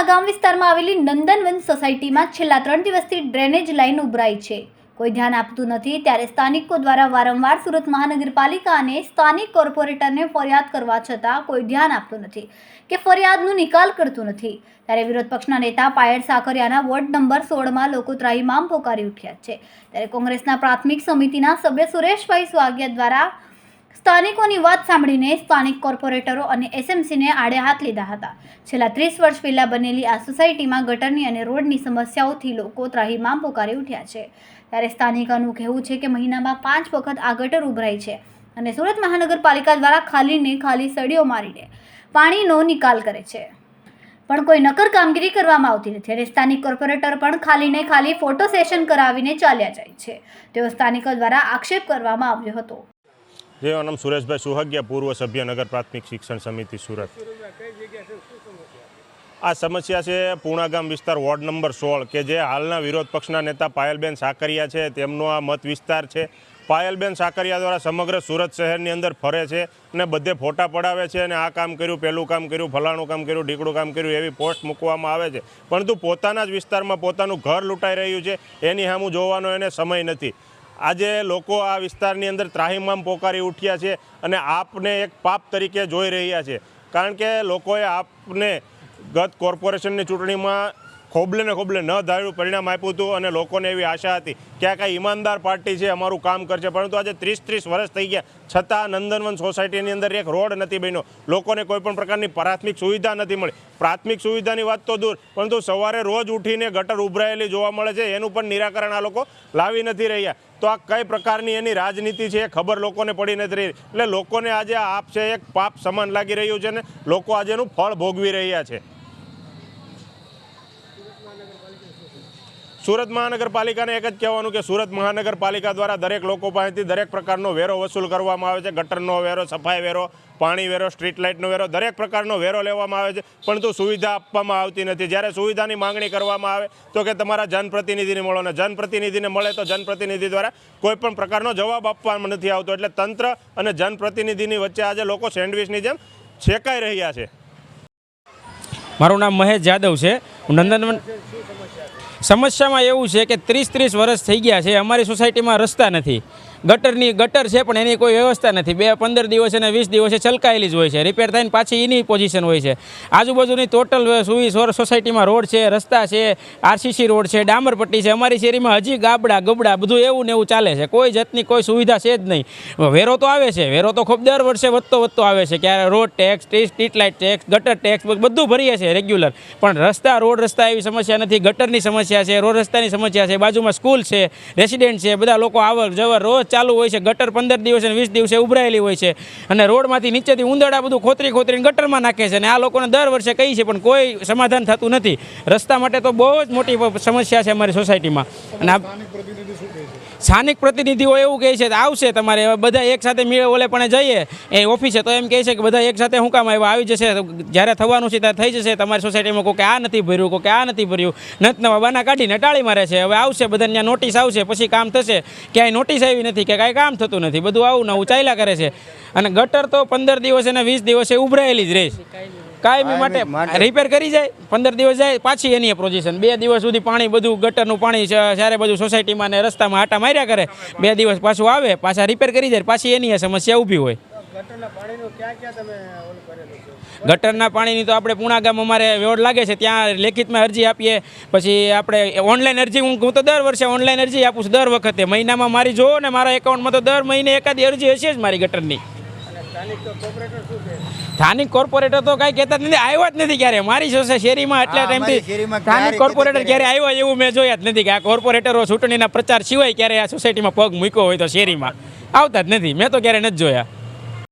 પૂણા ગામ વિસ્તારમાં આવેલી નંદનવન સોસાયટીમાં છેલ્લા ત્રણ દિવસથી ડ્રેનેજ લાઇન ઉભરાઈ છે. કોઈ ધ્યાન આપતું નથી, ત્યારે સ્થાનિકો દ્વારા વારંવાર સુરત મહાનગરપાલિકા અને સ્થાનિક કોર્પોરેટરને ફરિયાદ કરવા છતાં કોઈ ધ્યાન આપતું નથી કે ફરિયાદનું નિકાલ કરતું નથી. ત્યારે વિરોધ પક્ષના નેતા પાયલ સાકરિયાના વોર્ડ નંબર સોળમાં લોકો ત્રાહીમામ પોકારી ઉઠ્યા છે. ત્યારે કોંગ્રેસના પ્રાથમિક સમિતિના સભ્ય સુરેશભાઈ સ્વાગિયા દ્વારા સ્થાનિકોની વાત સાંભળીને સ્થાનિક કોર્પોરેટરો અને એસએમસીને આડે હાથ લીધા હતા. છેલ્લા ત્રીસ વર્ષ પહેલાં બનેલી આ સોસાયટીમાં ગટરની અને રોડની સમસ્યાઓથી લોકો ત્રાહીમામ પોકારી ઉઠ્યા છે. ત્યારે સ્થાનિકોનું કહેવું છે કે મહિનામાં પાંચ વખત આ ગટર ઉભરાય છે અને સુરત મહાનગરપાલિકા દ્વારા ખાલીને ખાલી સળીઓ મારીને પાણીનો નિકાલ કરે છે. પણ કોઈ નકર કામગીરી કરવામાં આવતી નથી અને સ્થાનિક કોર્પોરેટર પણ ખાલીને ખાલી ફોટો સેશન કરાવીને ચાલ્યા જાય છે. તેઓ સ્થાનિકો દ્વારા આક્ષેપ કરવામાં આવ્યો હતો. જે નામ સુરેશભાઈ સુહગ્યા, પૂર્વ સભ્ય, નગર પ્રાથમિક શિક્ષણ સમિતિ સુરત. આ સમસ્યા છે પૂણાગામ વિસ્તાર વોર્ડ નંબર સોળ, કે જે હાલના વિરોધ પક્ષના નેતા પાયલબેન સાકરિયા છે. તેમનો આ મત વિસ્તાર છે. પાયલબેન સાકરિયા દ્વારા સમગ્ર સુરત શહેરની અંદર ફરે છે અને બધે ફોટા પડાવે છે અને આ કામ કર્યું, પેલું કામ કર્યું, ફલાણું કામ કર્યું, ઢીકડું કામ કર્યું, એવી પોસ્ટ મૂકવામાં આવે છે. પરંતુ પોતાના જ વિસ્તારમાં પોતાનું ઘર લૂંટાઈ રહ્યું છે. એની સામું જોવાનો એને સમય નથી. આજે લોકો આ વિસ્તારની અંદર ત્રાહિમામ પોકારી ઉઠ્યા છે અને આપને એક પાપ તરીકે જોઈ રહ્યા છે. કારણ કે લોકોએ આપને ગત કોર્પોરેશનની ચૂંટણીમાં ખોબલે ને ખોબલે ન ધાર્યું પરિણામ આપ્યું હતું અને લોકોને એવી આશા હતી. કે આ કાંઈ ઈમાનદાર પાર્ટી છે, અમારું કામ કરશે. પરંતુ આજે ત્રીસ ત્રીસ વર્ષ થઈ ગયા. છતાં નંદનવન સોસાયટીની અંદર એક રોડ નથી બન્યો. લોકોને કોઈપણ પ્રકારની પ્રાથમિક સુવિધા નથી મળી. પ્રાથમિક સુવિધાની વાત તો દૂર, પરંતુ સવારે રોજ ઉઠીને ગટર ઉભરાયેલી જોવા મળે છે. એનું પણ નિરાકરણ આ લોકો લાવી નથી રહ્યા. તો આ કઈ પ્રકારની એની રાજનીતિ છે એ ખબર લોકોને પડી નથી રહી. એટલે લોકોને આજે આ આપ છે એક પાપ સમાન લાગી રહ્યું છે ને, લોકો આજે એનું ફળ ભોગવી રહ્યા છે. સુરત મહાનગરપાલિકાને એક જ કહેવાનું કે સુરત મહાનગરપાલિકા દ્વારા દરેક લોકો પાસેથી દરેક પ્રકારનો વેરો વસૂલ કરવામાં આવે છે. ગટરનો વેરો, સફાઈ વેરો, પાણી વેરો, સ્ટ્રીટ લાઇટનો વેરો, દરેક પ્રકારનો વેરો લેવામાં આવે છે. પરંતુ સુવિધા આપવામાં આવતી નથી. જ્યારે સુવિધાની માંગણી કરવામાં આવે તો કે તમારા જનપ્રતિનિધિને મળો ને જનપ્રતિનિધિને મળે તો જનપ્રતિનિધિ દ્વારા કોઈ પણ પ્રકારનો જવાબ આપવામાં નથી આવતો. એટલે તંત્ર અને જનપ્રતિનિધિની વચ્ચે આજે લોકો સેન્ડવિચની જેમ છેકાઈ રહ્યા છે. મારું નામ મહેશ જાદવ છે. હું નંદનવન સમસ્યામાં એવું છે કે ત્રીસ ત્રીસ વર્ષ થઈ ગયા છે, અમારી સોસાયટીમાં રસ્તા નથી. ગટરની ગટર છે, પણ એની કોઈ વ્યવસ્થા નથી. બે પંદર દિવસે અને વીસ દિવસે છલકાયેલી જ હોય છે. રિપેર થઈને પાછી એની પોઝિશન હોય છે. આજુબાજુની ટોટલ સુવી સોસાયટીમાં રોડ છે, રસ્તા છે આરસીસી રોડ છે, ડામરપટ્ટી છે. અમારી શેરીમાં હજી ગાબડા, ગબડા બધું એવું ને એવું ચાલે છે. કોઈ જાતની કોઈ સુવિધા છે જ નહીં. વેરો તો આવે છે. વેરો તો ખૂબ દર વર્ષે વધતો વધતો આવે છે. ક્યારે road tax street light tax ગટર ટેક્સ બધું ભરીએ છીએ રેગ્યુલર પણ રસ્તા રોડ રસ્તા એવી સમસ્યા નથી. ગટરની સમસ્યા છે, રોડ રસ્તાની સમસ્યા છે, બાજુમાં સ્કૂલ છે, રેસિડેન્ટ છે, બધા લોકો આવર જવર રોજ ચાલુ હોય છે, ગટર પંદર દિવસે વીસ દિવસે ઉભરાયેલી હોય છે અને રોડમાંથી નીચેથી ઉંદરડા બધું ખોતરી ખોતરીને ગટરમાં નાખે છે અને આ લોકોને દર વર્ષે કહી છે, પણ કોઈ સમાધાન થતું નથી. રસ્તા માટે તો બહુ જ મોટી સમસ્યા છે અમારી સોસાયટીમાં અને આ સ્થાનિક પ્રતિનિધિઓ એવું કહે છે કે આવશે તમારે બધા એક સાથે મેળે ઓલે પણ જઈએ. એ ઓફિસે તો એમ કહે છે કે બધા એક સાથે શું કામ આવ્યા? આવી જશે. જ્યારે થવાનું છે ત્યારે થઈ જશે. તમારી સોસાયટીમાં કોઈ કે આ નથી ભર્યું કોઈ કે આ નથી ભર્યું. નત નવા બાના કાઢીને ટાળી મારે છે. હવે આવશે, બધાને ત્યાં નોટિસ આવશે, પછી કામ થશે. ક્યાંય નોટિસ આવી નથી કે કાંઈ કામ થતું નથી. બધું આવું નવું ચાલ્યા કરે છે. અને ગટર તો પંદર દિવસે અને વીસ દિવસે ઉભરાયેલી જ રહેશે. કાયમી માટે રિપેર કરી જાય પંદર દિવસ જાય પાછી એની પોઝિશન બે દિવસ સુધી પાણી બધું ગટરનું પાણી જ્યારે સારે બધું સોસાયટીમાં ને રસ્તામાં આટા માર્યા કરે બે દિવસ પાછું આવે પાછા રિપેર કરી જાય પાછી એની સમસ્યા ઊભી હોય. ગટરના પાણીની તો આપણે પૂણા ગામ અમારે વેડ લાગે છે ત્યાં લેખિતમાં અરજી આપીએ પછી આપણે ઓનલાઈન અરજી હું હું તો દર વર્ષે ઓનલાઈન અરજી આપું છું દર વખતે. મહિનામાં મારી જોવો ને મારા એકાઉન્ટમાં તો દર મહિને એકાદી અરજી હશે જ મારી ગટરની. સ્થાનિક કોર્પોરેટર તો કઈ કહેતા જ નથી. આવ્યા જ નથી ક્યારે. મારી જોશે શેરીમાં એટલા ટાઈમથી સ્થાનિક કોર્પોરેટર ક્યારે આવ્યો એવું મેં જોયા જ નથી કે આ કોર્પોરેટરો ચૂંટણીના પ્રચાર સિવાય ક્યારે આ સોસાયટીમાં પગ મૂક્યો હોય તો શેરીમાં. આવતા જ નથી. મેં તો ક્યારે નથી જોયા.